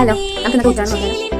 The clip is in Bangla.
হ্যালো আমি তোমাকে জানো